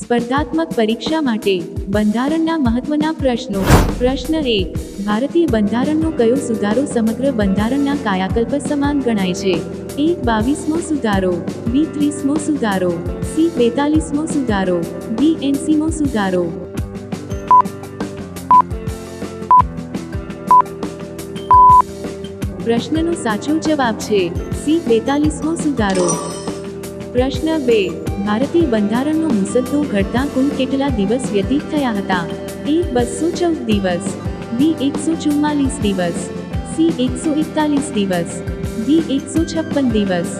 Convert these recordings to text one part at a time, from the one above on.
સ્પર્ધાત્મક પરીક્ષા માટે બંધારણના મહત્વના પ્રશ્નો. પ્રશ્ન એક ભારતીય બંધારણનો કયો સુધારો સમગ્ર બંધારણના કાયાકલ્પ સમાન ગણાય છે? એક બાવીસમો સુધારો, બી, ત્રીસમો સુધારો, સી, બેતાલીસમો સુધારો, ડી એનસીમો સુધારો. પ્રશ્નનો સાચો જવાબ છે, સી, બેતાલીસમો સુધારો. પ્રશ્ન બે. ભારતીય બંધારણનો મુસદ્દો ઘડતા કુલ કેટલા દિવસ વ્યતીત થયા હતા? એ બસો ચૌદ દિવસ. બી એકસો ચુમ્માલીસ દિવસ. સી એકસો એકતાલીસ દિવસ. ડી એકસો છપ્પન દિવસ.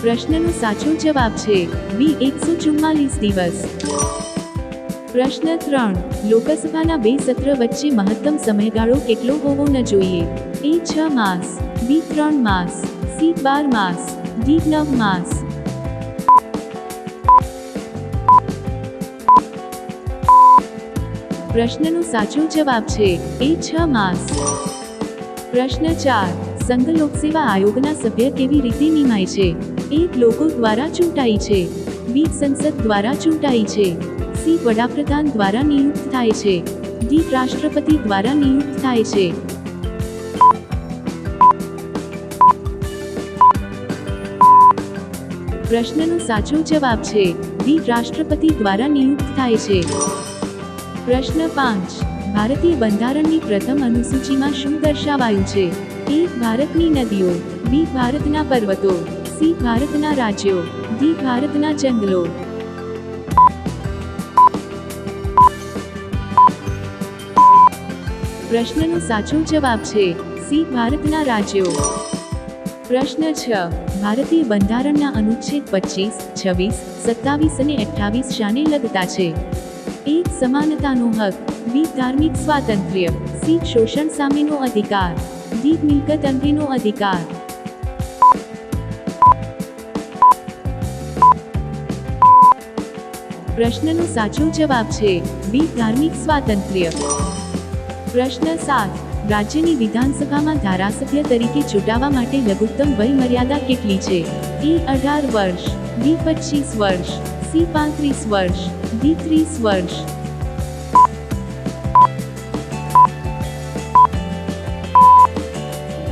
પ્રશ્નનો સાચો જવાબ છે બી એકસો ચુમ્માલીસ દિવસ. પ્રશ્ન ત્રણ. લોકસભાના બે સત્ર વચ્ચે મહત્તમ સમયગાળો કેટલો હોવો ન જોઈએ? એ છ માસ, બી ત્રણ માસ, સી બાર માસ, ડી નવ માસ. પ્રશ્નનો સાચો જવાબ છે એ છ માસ. પ્રશ્ન ચાર. સંઘ લોકસેવા આયોગના સભ્ય કેવી રીતે નિમાય છે? એક લોકો દ્વારા ચૂંટાય છે. બી સંસદ દ્વારા ચૂંટાય છે. સી વડાપ્રધાન દ્વારા નિયુક્ત થાય છે. ડી રાષ્ટ્રપતિ દ્વારા નિયુક્ત થાય છે. પ્રશ્નનો સાચો જવાબ છે ડી રાષ્ટ્રપતિ દ્વારા નિયુક્ત થાય છે. પ્રશ્ન પાંચ, ભારતીય બંધારણની પ્રથમ અનુસૂચિમાં શું દર્શાવાયું છે? એ, ભારતની નદીઓ, બી, ભારતના પર્વતો, સી, ભારતના રાજ્યો, ડી, ભારતના જંગલો. પ્રશ્નનો સાચો જવાબ છે સી, ભારતના રાજ્યો. પ્રશ્ન છ, ભારતીય બંધારણના અનુચ્છેદ પચીસ, છવ્વીસ, સત્તાવીસ અને અઠ્ઠાવીસ શાને લગતા છે. એક સમાનતાનો હક. બી, ધાર્મિક સ્વાતંત્ર્ય. સી, શોષણ સામેનો અધિકાર. ડી, મિલકત અંગેનો અધિકાર. પ્રશ્નનો સાચો જવાબ છે બી, ધાર્મિક સ્વાતંત્ર્ય. પ્રશ્ન સાત. રાજ્યની વિધાનસભામાં ધારાસભ્ય તરીકે ચૂંટાવા માટે લઘુત્તમ વય મર્યાદા કેટલી છે? એ અઢાર વર્ષ, બી પચીસ વર્ષ, સી પાંત્રીસ વર્ષ, ડી ત્રીસ વર્ષ.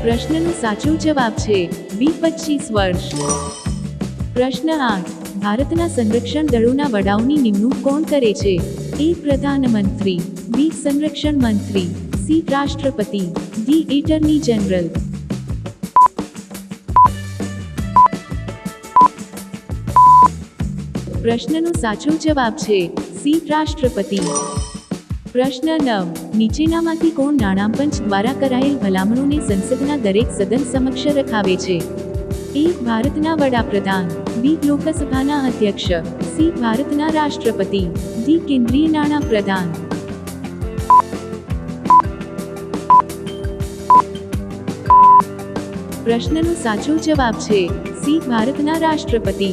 પ્રશ્નનો સાચો જવાબ છે, બી પચીસ વર્ષ. પ્રશ્ન આઠ. ભારતના સંરક્ષણ દળોના વડાઓની નિમણૂક કોણ કરે છે? એ પ્રધાનમંત્રી. બી સંરક્ષણ મંત્રી, સી રાષ્ટ્રપતિ, ડી એટર્ની જનરલ. પ્રશ્નનો સાચો જવાબ છે, સી રાષ્ટ્રપતિ. પ્રશ્ન નવ, નીચેનામાંથી કોણ નાણાપંચ દ્વારા કરાયેલ ભલામણોને સંસદના દરેક સદન સમક્ષ રખાવે છે? એક ભારતના વડાપ્રધાન, બી, લોકસભાના અધ્યક્ષ, સી, ભારતના રાષ્ટ્રપતિ, ડી, કેન્દ્રીય નાણાં પ્રધાન. પ્રશ્નનો સાચો જવાબ છે સી, ભારતના રાષ્ટ્રપતિ.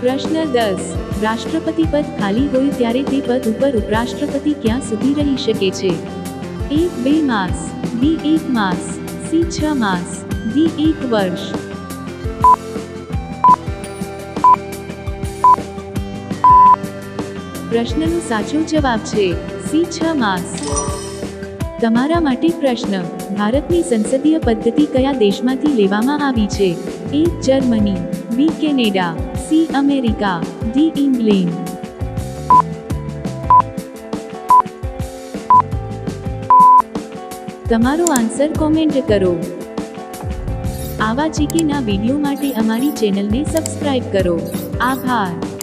પ્રશ્ન દસ, રાષ્ટ્રપતિ પદ ખાલી હોય ત્યારે તે પદ ઉપર ઉપરાષ્ટ્રપતિ ક્યાં સુધી રહી શકે છે? એક બે માસ, બી, એક માસ, સી, છ માસ, ડી, એક વર્ષ. પ્રશ્નનો સાચો જવાબ છે સી, છ માસ. તમારા માટે પ્રશ્ન, ભારતની સંસદીય પદ્ધતિ કયા દેશમાંથી લેવામાં આવી છે? A, Germany, B, Canada, C, America, D, England. તમારો આન્સર કોમેન્ટ કરો. આવા ચીકીના વીડિયો માટે અમારી ચેનલને સબસ્ક્રાઇબ કરો. આભાર.